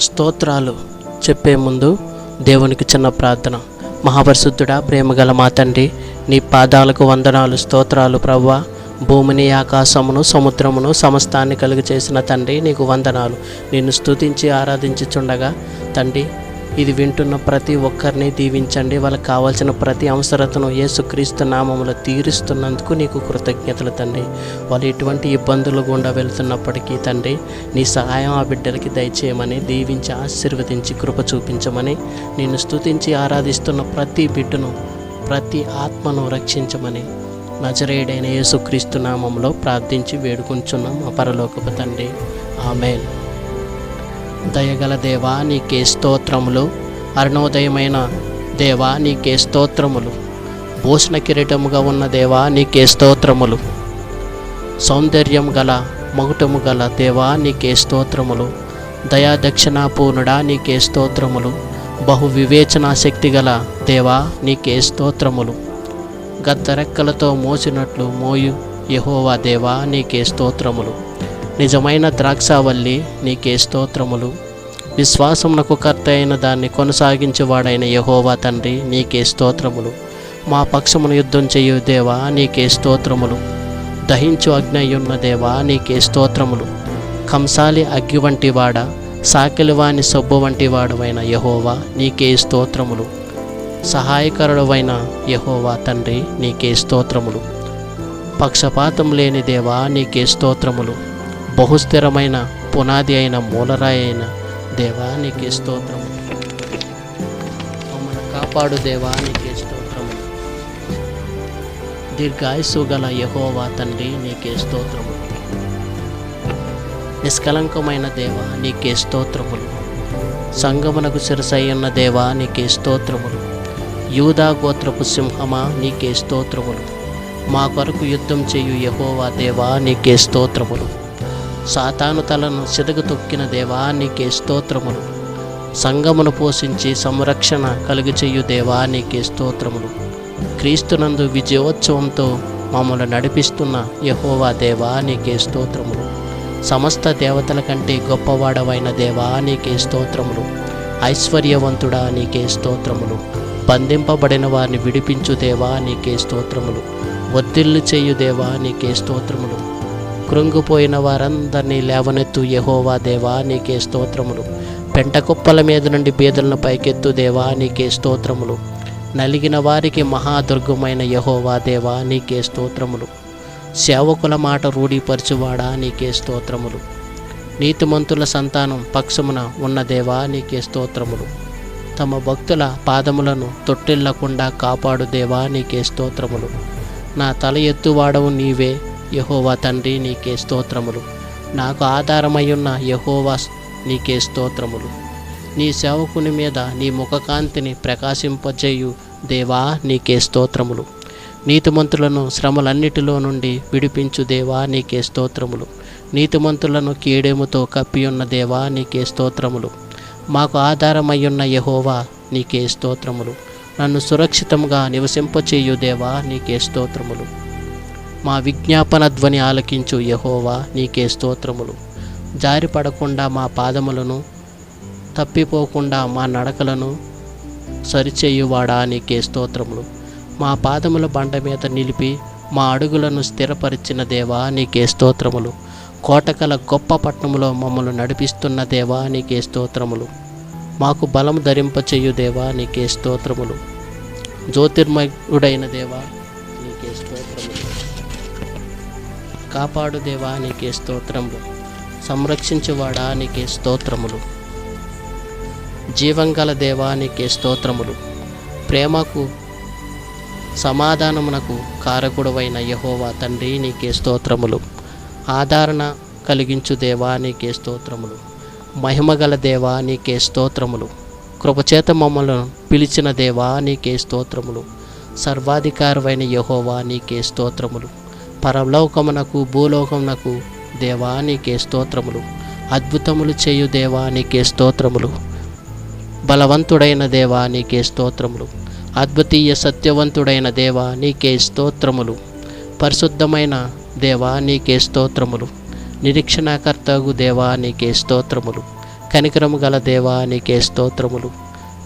స్తోత్రాలు చెప్పే ముందు దేవునికి చిన్న ప్రార్థన. మహాపరిశుద్ధుడా ప్రేమగల మా తండ్రి నీ పాదాలకు వందనాలు స్తోత్రాలు ప్రవ్వా. భూమిని ఆకాశమును సముద్రమును సమస్తాన్ని కలుగు చేసిన తండ్రి నీకు వందనాలు. నిన్ను స్తుతించి ఆరాధించుచుండగా తండ్రి ఇది వింటున్న ప్రతి ఒక్కరిని దీవించండి. వాళ్ళకి కావాల్సిన ప్రతి అవసరతను యేసుక్రీస్తు నామములో తీరుస్తున్నందుకు నీకు కృతజ్ఞతలు తండ్రి. వాళ్ళు ఎటువంటి ఇబ్బందులు గుండా వెళ్తున్నప్పటికీ తండ్రి నీ సహాయం ఆ బిడ్డలకి దయచేయమని దీవించి ఆశీర్వదించి కృప చూపించమని నిన్ను స్తుతించి ఆరాధిస్తున్న ప్రతి బిడ్డను ప్రతి ఆత్మను రక్షించమని నజరేయుడైన యేసుక్రీస్తు నామంలో ప్రార్థించి వేడుకుంటున్నాం అపరలోకపు తండ్రి. ఆమెన్. దయగల దేవా నీకే స్తోత్రములు. అరుణోదయమైన దేవా నీకే స్తోత్రములు. భూషణ కిరీటముగా ఉన్న దేవా నీకే స్తోత్రములు. సౌందర్యం గల మగుటము గల దేవా నీకే స్తోత్రములు. దయా దక్షిణాపూర్ణుడా నీకే స్తోత్రములు. బహు వివేచనా శక్తి గల దేవా నీకే స్తోత్రములు. గద్దరెక్కలతో మోసినట్లు మోయు యహోవా దేవా నీకే స్తోత్రములు. నిజమైన ద్రాక్షావల్లి నీకే స్తోత్రములు. విశ్వాసమునకు కర్త అయిన దాన్ని కొనసాగించేవాడైన యహోవా తండ్రి నీకే స్తోత్రములు. మా పక్షమును యుద్ధం చేయు దేవా నీకే స్తోత్రములు. దహించు అగ్నయ్యున్న దేవా నీకే స్తోత్రములు. కంసాలి అగ్గి వంటి వాడ సాకిలివాని సొబ్బు వంటి వాడవైన యహోవా నీకే స్తోత్రములు. సహాయకరుడవైన యహోవా తండ్రి నీకే స్తోత్రములు. పక్షపాతం లేని దేవా నీకే స్తోత్రములు. బహుస్థిరమైన పునాది అయిన మూలరాయి అయిన దేవా నీకే స్తోత్రములు మమ్మల్ని కాపాడు దేవా నీకే స్తోత్రములు దీర్ఘాయుసు గల యహోవా తండ్రి నీకే స్తోత్రములు నిష్కలంకమైన దేవా నీకే స్తోత్రములు. సంగమునకు శిరసయ్యున్న దేవా నీకే స్తోత్రములు. యూదా గోత్రపు సింహమా నీకే స్తోత్రములు. మా కొరకు యుద్ధం చేయు యహోవా దేవా నీకే స్తోత్రములు. సాతాను తలను సిదగు తొక్కిన దేవా నీకే స్తోత్రములు. సంగమును పోషించి సంరక్షణ కలుగుచేయు దేవా నీకే స్తోత్రములు. క్రీస్తునందు విజయోత్సవంతో మమ్మల్ని నడిపిస్తున్న యహోవా దేవా నీకే స్తోత్రములు. సమస్త దేవతల కంటే గొప్పవాడవైన దేవా నీకే స్తోత్రములు. ఐశ్వర్యవంతుడా నీకే స్తోత్రములు. బంధింపబడిన వారిని విడిపించు దేవా నీకే స్తోత్రములు. ఒత్తిళ్ళు చేయు దేవా నీకే స్తోత్రములు. కృంగిపోయిన వారందరినీ లేవనెత్తు యహోవా దేవా నీకే స్తోత్రములు. పెంట కుప్పల మీద నుండి బీదలను పైకెత్తు దేవా నీకే స్తోత్రములు. నలిగిన వారికి మహాదుర్గమైన యహోవా దేవా నీకే స్తోత్రములు. సేవకుల మాట రూఢీపరచువాడా నీకే స్తోత్రములు. నీతిమంతుల సంతానం పక్షమున ఉన్న దేవా నీకే స్తోత్రములు. తమ భక్తుల పాదములను తొట్టిల్లకుండా కాపాడు దేవా నీకే స్తోత్రములు. నా తల ఎత్తువాడవు నీవే యహోవా తండ్రి నీకే స్తోత్రములు. నాకు ఆధారమయ్యున్న యహోవా నీకే స్తోత్రములు. నీ సేవకుని మీద నీ ముఖకాంతిని ప్రకాశింపజేయు దేవా నీకే స్తోత్రములు. నీతిమంతులను శ్రమలన్నిటిలో నుండి విడిపించు దేవా నీకే స్తోత్రములు. నీతిమంతులను కీడేముతో కప్పియున్న దేవా నీకే స్తోత్రములు. మాకు ఆధారమయ్యున్న యహోవా నీకే స్తోత్రములు. నన్ను సురక్షితంగా నివసింపచేయు దేవా నీకే స్తోత్రములు. మా విజ్ఞాపన ధ్వని ఆలకించు యహోవా నీకే స్తోత్రములు. జారిపడకుండా మా పాదములను తప్పిపోకుండా మా నడకలను సరిచేయువాడా నీకే స్తోత్రములు. మా పాదముల బండ మీద నిలిపి మా అడుగులను స్థిరపరిచిన దేవా నీకే స్తోత్రములు. కోటకల గొప్ప పట్టణములో మమ్మల్ని నడిపిస్తున్న దేవా నీకే స్తోత్రములు. మాకు బలం ధరింపచేయు దేవా నీకే స్తోత్రములు. జ్యోతిర్మయుడైన దేవా నీకే స్తోత్రములు. కాపాడు దేవా నీకే స్తోత్రములు. సంరక్షించువాడా నీకే స్తోత్రములు. జీవంగల దేవా నీకే స్తోత్రములు. ప్రేమకు సమాధానమునకు కారకుడవైన యహోవా తండ్రి నీకే స్తోత్రములు. ఆదరణ కలిగించు దేవా నీకే స్తోత్రములు. మహిమగల దేవా నీకే స్తోత్రములు. కృపచేత మమ్మలను పిలిచిన దేవా నీకే స్తోత్రములు. సర్వాధికారమైన యహోవా నీకే స్తోత్రములు. పరలోకమునకు భూలోకమునకు దేవా నీకే స్తోత్రములు. అద్భుతములు చేయు దేవా నీకే స్తోత్రములు. బలవంతుడైన దేవా నీకే స్తోత్రములు. అద్వితీయ సత్యవంతుడైన దేవా నీకే స్తోత్రములు. పరిశుద్ధమైన దేవా నీకే స్తోత్రములు. నిరీక్షణకర్తగు దేవా నీకే స్తోత్రములు. కనికరము గల దేవా నీకే స్తోత్రములు.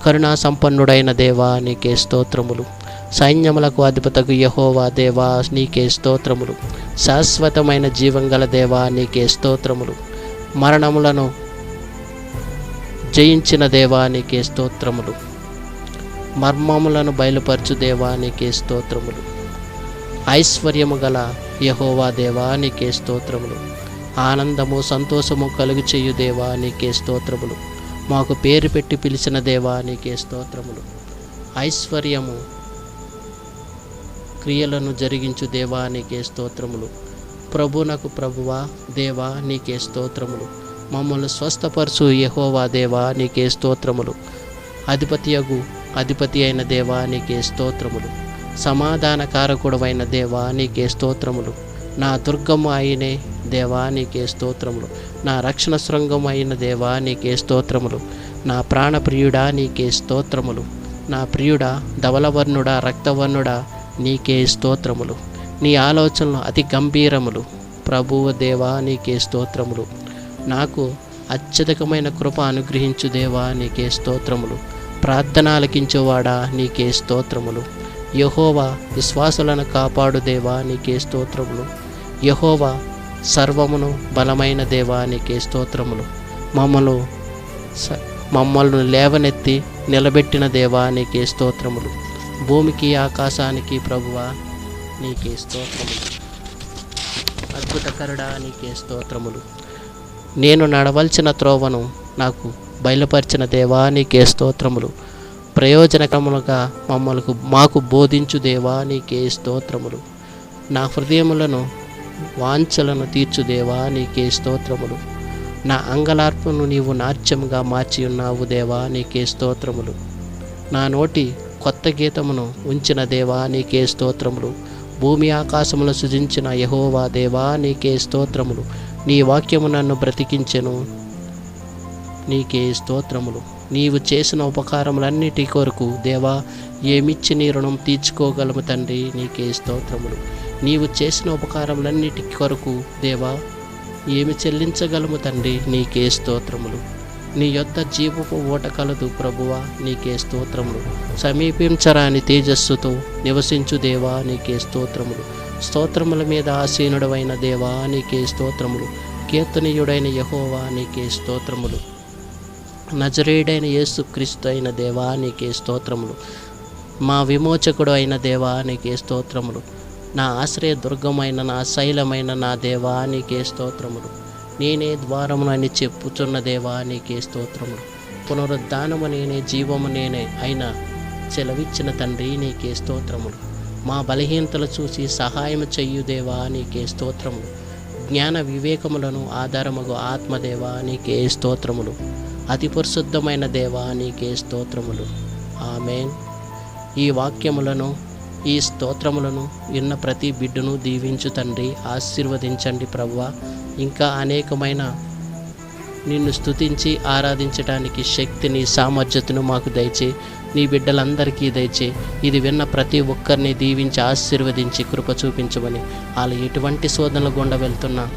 కరుణా సంపన్నుడైన దేవా నీకే స్తోత్రములు. సైన్యములకు అధిపతకు యహోవా దేవా నీకే స్తోత్రములు. శాశ్వతమైన జీవం గల దేవా నీకే స్తోత్రములు. మరణములను జయించిన దేవా నీకే స్తోత్రములు. మర్మములను బయలుపరచు దేవా నీకే స్తోత్రములు. ఐశ్వర్యము గల యహోవా దేవా నీకే స్తోత్రములు. ఆనందము సంతోషము కలుగు చేయు దేవా నీకే స్తోత్రములు. మాకు పేరు పెట్టి పిలిచిన దేవా నీకే స్తోత్రములు. ఐశ్వర్యము క్రియలను జరిగించు దేవా నీకే స్తోత్రములు. ప్రభునకు ప్రభువా దేవా నీకే స్తోత్రములు. మమ్మల్ని స్వస్థపరచు యహోవా దేవా నీకే స్తోత్రములు. అధిపతియగు అధిపతి అయిన దేవా నీకే స్తోత్రములు. సమాధానకారకుడవైన దేవా నీకే స్తోత్రములు. నా దుర్గము అయినే దేవా నీకే స్తోత్రములు. నా రక్షణ శృంగం అయిన దేవా నీకే స్తోత్రములు. నా ప్రాణప్రియుడా నీకే స్తోత్రములు. నా ప్రియుడా ధవలవర్ణుడా రక్తవర్ణుడా నీకే స్తోత్రములు. నీ ఆలోచనలు అతి గంభీరములు. ప్రభువు దేవా నీకే స్తోత్రములు. నాకు అత్యధికమైన కృప అనుగ్రహించు దేవా నీకే స్తోత్రములు. ప్రార్థన ఆలకించువాడా నీకే స్తోత్రములు. యహోవా విశ్వాసులను కాపాడు దేవా నీకే స్తోత్రములు. యహోవా సర్వమును బలమైన దేవా నీకే స్తోత్రములు. మమ్మలు మమ్మల్ని లేవనెత్తి నిలబెట్టిన దేవా నీకే స్తోత్రములు. భూమికి ఆకాశానికి ప్రభువా నీకే స్తోత్రములు. అద్భుతకరుడా నీకే స్తోత్రములు. నేను నడవలసిన త్రోవను నాకు బయలుపరిచిన దేవా నీకే స్తోత్రములు. ప్రయోజనకములుగా మమ్మల్ని మాకు బోధించు దేవా నీకే స్తోత్రములు. నా హృదయములను వాంఛలను తీర్చు దేవా నీకే స్తోత్రములు. నా అంగలార్పును నీవు నాట్యముగా మార్చి ఉన్నావు దేవా నీకే స్తోత్రములు. నా నోటి కొత్త గీతమును ఉంచిన దేవా నీకే స్తోత్రములు. భూమి ఆకాశములు సృజించిన యహోవా దేవా నీకే స్తోత్రములు. నీ వాక్యము నన్ను బ్రతికించెను నీకే స్తోత్రములు. నీవు చేసిన ఉపకారములన్నిటి కొరకు దేవా ఏమిచ్చి నీ రుణం తీర్చుకోగలము తండ్రి నీకే స్తోత్రములు. నీవు చేసిన ఉపకారములన్నిటి కొరకు దేవా ఏమి చెల్లించగలము తండ్రి నీకే స్తోత్రములు. నీ యొద్ద జీవపు ఓట కలదు ప్రభువా నీకే స్తోత్రములు. సమీపించరాని తేజస్సుతో నివసించు దేవా నీకే స్తోత్రములు. స్తోత్రముల మీద ఆసీనుడవైన దేవా నీకే స్తోత్రములు. కీర్తనీయుడైన యహోవా నీకే స్తోత్రములు. నజరేయుడైన యేసు క్రీస్తు అయిన దేవా నీకే స్తోత్రములు. మా విమోచకుడు అయిన దేవా నీకే స్తోత్రములు. నా ఆశ్రయ దుర్గమైన నా శైలమైన నా దేవా నీకే స్తోత్రములు. నేనే ద్వారమును అని చెప్పుచున్న దేవా నీకే స్తోత్రములు. పునరుద్ధానము నేనే జీవము నేనే అయిన చెలవిచ్చిన తండ్రి నీకే స్తోత్రములు. మా బలహీనతలు చూసి సహాయం చెయ్యు దేవా నీకే స్తోత్రములు. జ్ఞాన వివేకములను ఆధారముగు ఆత్మదేవా నీకే స్తోత్రములు. అతి పరిశుద్ధమైన దేవా నీకే స్తోత్రములు. ఆమెన్. ఈ వాక్యములను ఈ స్తోత్రములను విన్న ప్రతి బిడ్డను దీవించు తండ్రి ఆశీర్వదించండి ప్రవ్వ. ఇంకా అనేకమైన నిన్ను స్తుతించి ఆరాధించడానికి శక్తిని సామర్థ్యతను మాకు దయచే నీ బిడ్డలందరికీ దయచే ఇది విన్న ప్రతి ఒక్కరిని దీవించి ఆశీర్వదించి కృప చూపించమని వాళ్ళు ఎటువంటి శోధనల గుండా వెళ్తున్నా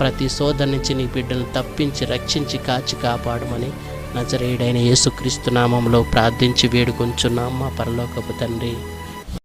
ప్రతి శోధన నుంచి నీ బిడ్డను తప్పించి రక్షించి కాచి కాపాడమని నజరేయుడైన యేసుక్రీస్తు నామంలో ప్రార్థించి వేడుకొంచున్నాం మా పరలోకపు తండ్రి.